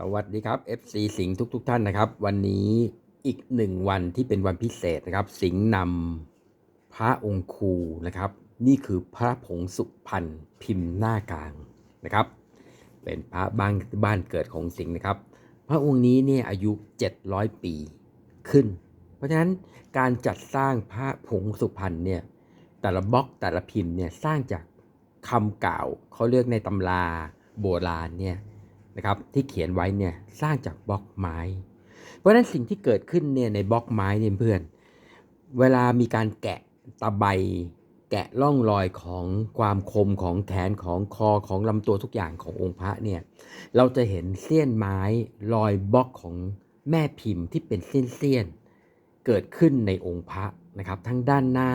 สวัสดีครับ FC สิงห์ทุกๆทท่านนะครับ วันนี้อีกหนึ่งวันที่เป็นวันพิเศษนะครับ สิงห์นำพระองค์ครูนะครับ นี่คือพระผงสุพรรณพิมพ์หน้ากลางนะครับ เป็นพระบ้านบ้านเกิดของสิงห์นะครับ พระองค์นี้เนี่ยอายุ 700 ปีขึ้น เพราะฉะนั้นการจัดสร้างพระผงสุพรรณเนี่ยแต่ละบล็อกแต่ละพิมพ์เนี่ยสร้างจากคำกล่าวเขาเรียกในตำราโบราณเนี่ย นะครับที่เขียนไว้เนี่ยสร้างจากบล็อกไม้ เพราะฉะนั้นสิ่งที่เกิดขึ้นเนี่ยในบล็อกไม้เนี่ยเพื่อน เวลามีการแกะตะไบแกะร่องรอยของความคมของแขนของคอของลำตัวทุกอย่างขององค์พระเนี่ยเราจะเห็นเสี้ยนไม้รอยบล็อกของแม่พิมพ์ที่เป็นเสี้ยนๆเกิดขึ้นในองค์พระนะครับทั้งด้านหน้า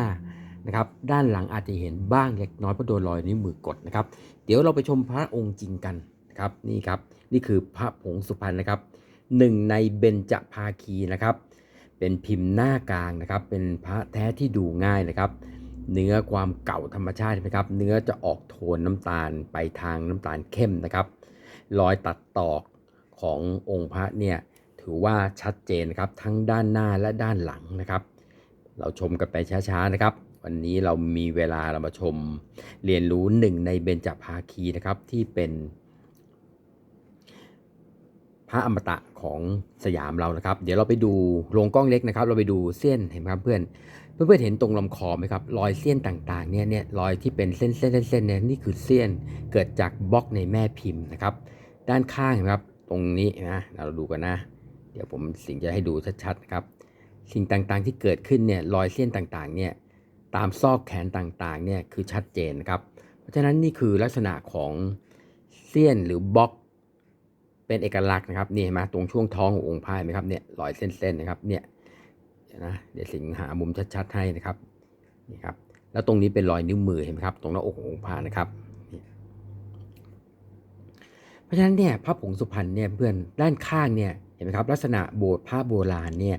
นะครับด้านหลังอาจจะเห็นบ้างเล็กน้อยเพราะโดนรอยนิ้วมือกดนะครับ เดี๋ยวเราไปชมพระองค์จริงกัน นะครับนี่ครับนี่คือพระผงสุพรรณนะครับหนึ่งในเบญจภาคีนะครับ เป็นพิมพ์หน้ากลางนะครับ เป็นพระแท้ที่ดูง่ายนะครับ เนื้อความเก่าธรรมชาตินะครับ เนื้อจะออกโทนน้ำตาลไปทางน้ำตาลเข้มนะครับ รอยตัดตอกขององค์พระเนี่ยถือว่าชัดเจนนะครับทั้งด้านหน้าและด้านหลังนะครับ เราชมกันไปช้าๆนะครับ วันนี้เรามีเวลาเรามาชม เรียนรู้หนึ่งในเบญจภาคีนะครับที่เป็น พระอมตะของสยามเรานะครับ เดี๋ยวเราไปดูโรงกล้องเล็กนะครับ เราไปดูเส้นเห็นไหมครับเพื่อนเพื่อนๆเห็นตรงลำคอไหมครับรอยเส้นต่างๆเนี่ยเนี่ยรอยที่เป็นเส้นเส้นเส้นเนี่ยนี่คือเส้นเกิดจากบล็อกในแม่พิมพ์นะครับ ด้านข้างนะครับตรงนี้นะเราดูกันนะ เดี๋ยวผมสิ่งจะให้ดูชัดๆครับ สิ่งต่างๆที่เกิดขึ้นเนี่ยรอยเส้นต่างๆเนี่ยตามซอกแขนต่างๆเนี่ยคือชัดเจนนะครับ เพราะฉะนั้นนี่คือลักษณะของเส้นหรือบล็อก เป็นเอกลักษณ์นะครับนี่เห็นไหมตรงช่วงท้องขององค์พระเห็นไหมครับเนี่ยรอยเส้นๆนะครับเนี่ยนะเดี๋ยวสิงหามุมชัดๆให้นะครับนี่ครับแล้วตรงนี้เป็นรอยนิ้วมือเห็นไหมครับ ตรงหน้าอกขององค์พระนะครับเพราะฉะนั้นเนี่ยพระผงสุพรรณเนี่ยเพื่อนด้านข้างเนี่ยเห็นไหมครับลักษณะโบสถ์พระโบราณเนี่ย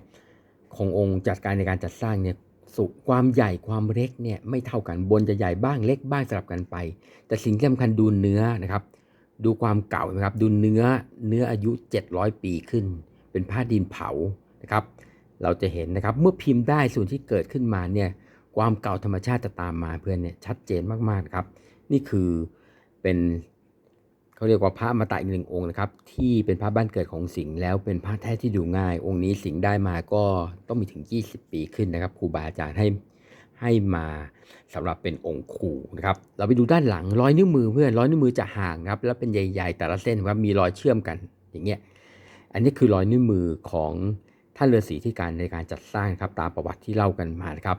ขององค์จัดการในการจัดสร้างเนี่ยสุความใหญ่ความเล็กเนี่ยไม่เท่ากันบนจะใหญ่บ้างเล็กบ้างสลับกันไป แต่สิ่งที่สำคัญดูเนื้อนะครับ ดูความเก่านะครับ ดูเนื้อเนื้ออายุ 700 ปีขึ้น เป็นผ้าดินเผานะครับ เราจะเห็นนะครับเมื่อพิมพ์ได้ส่วนที่เกิดขึ้นมาเนี่ยความเก่าธรรมชาติจะตามมาเพื่อนเนี่ยชัดเจนมากๆครับ นี่คือเป็นเขาเรียกว่าพระอมตะอีกหนึ่งองค์นะครับ ที่เป็นพระบ้านเกิดของสิงห์แล้วเป็นพระแท้ที่ดูง่าย องค์นี้สิงห์ได้มาก็ต้องมีถึง 20 ปีขึ้นนะครับครูบาอาจารย์ให้ ให้มาสำหรับเป็นองค์ขู่นะครับ เราไปดูด้านหลังรอยนิ้วมือเพื่อนรอยนิ้วมือจะห่างครับ แล้วเป็นใหญ่ ๆ แต่ละเส้นครับมีรอยเชื่อมกันอย่างเงี้ย อันนี้คือรอยนิ้วมือของท่านฤาษีที่การในการจัดสร้างครับตามประวัติที่เล่ากันมานะครับ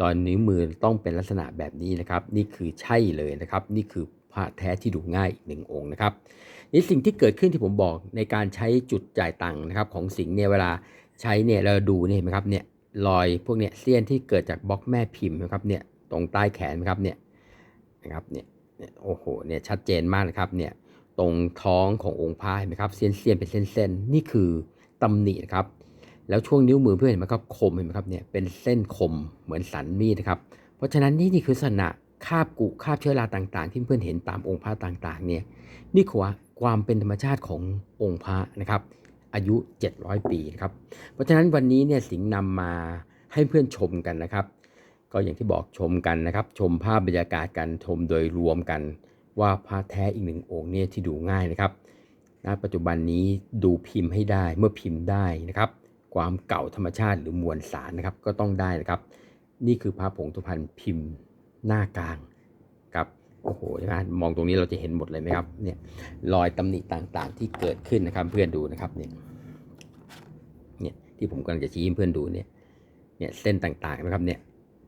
รอยนิ้วมือต้องเป็นลักษณะแบบนี้นะครับ นี่คือใช่เลยนะครับ นี่คือพระแท้ที่ดูง่ายอีกหนึ่งองค์นะครับนี่สิ่งที่เกิดขึ้นที่ผมบอกในการใช้จุดจ่ายตังค์นะครับของสิงห์เนี่ยเวลาใช้เนี่ยเราดูเนี่ยเห็นไหมครับเนี่ย รอยพวกเนี้ยเสี้ยนที่เกิดจากบล็อกแม่พิมพ์นะครับเนี่ยตรงใต้แขนนะครับเนี่ยนะครับเนี่ยโอ้โหเนี่ยชัดเจนมากนะครับเนี่ยตรงท้องขององค์พระเห็นไหมครับเส้นเสี้ยนเป็นเส้นๆนี่คือตำหนินะครับ แล้วช่วงนิ้วมือเพื่อนเห็นไหมครับคมเห็นไหมครับเนี่ยเป็นเส้นคมเหมือนสันมีดนะครับ เพราะฉะนั้นนี่นี่คือลักษณะคาบกุคาบเชื้อราต่างๆ ที่เพื่อนเห็นตามองค์พระต่างๆเนี่ยนี่คือความเป็นธรรมชาติขององค์พระนะครับ อายุ 700 ปีนะครับ เพราะฉะนั้นวันนี้เนี่ยสิงห์นำมาให้เพื่อนชมกันนะครับ ก็อย่างที่บอกชมกันนะครับ ชมภาพบรรยากาศกันชมโดยรวมกัน ว่าพระแท้อีกหนึ่งองค์เนี่ยที่ดูง่ายนะครับณปัจจุบันนี้ดูพิมพ์ให้ได้เมื่อพิมพ์ได้นะครับ ความเก่าธรรมชาติหรือมวลสารนะครับก็ต้องได้นะครับ นี่คือพระผงสุพรรณพิมพ์หน้ากลาง โอ้โหนะมองตรงนี้เราจะเห็นหมดเลยไหมครับ เนี่ยรอยตำหนิต่างๆ ที่เกิดขึ้นนะครับเพื่อนดูนะครับเนี่ยเนี่ยที่ผมกำลังจะชี้ให้เพื่อนดูเนี่ยเนี่ยเส้นต่างๆนะครับเนี่ย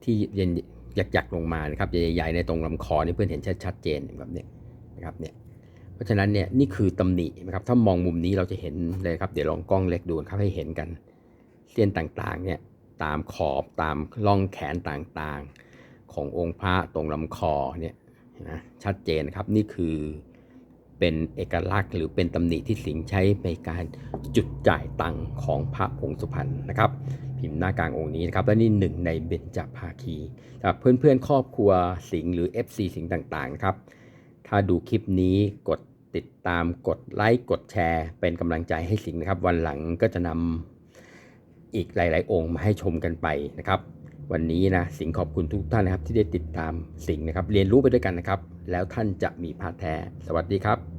ที่เย็นหยักๆลงมานะครับใหญ่ๆในตรงลำคอนี่เพื่อนเห็นชัดๆเจนแบบเนี่ยนะครับเนี่ยเพราะฉะนั้นเนี่ยนี่คือตำหนินะครับถ้ามองมุมนี้เราจะเห็นเลยครับเดี๋ยวลองกล้องเล็กดูนะครับให้เห็นกัน เส้นต่างๆเนี่ยตามขอบตามร่องแขนต่างๆ ขององค์พระตรงลำคอเนี่ย นะชัดเจนครับนี่คือเป็นเอกลักษณ์หรือเป็นตำหนิที่สิงใช้ในการจุดจ่ายตังของพระผงสุพรรณนะครับ พิมพ์หน้ากลางองค์นี้นะครับ และนี่หนึ่งในเบญจภาคีสำหรับเพื่อนๆ ครอบครัวสิงหรือ FC สิงต่างๆนะครับ ถ้าดูคลิปนี้กดติดตามกดไลค์กดแชร์ เป็นกำลังใจให้สิงนะครับ วันหลังก็จะนำอีกหลาย ๆ องค์มาให้ชมกันไปนะครับ วันนี้นะสิงขอบคุณทุกท่านนะครับที่ได้ติดตามสิงนะครับ เรียนรู้ไปด้วยกันนะครับ แล้วท่านจะมีพาแท้ สวัสดีครับ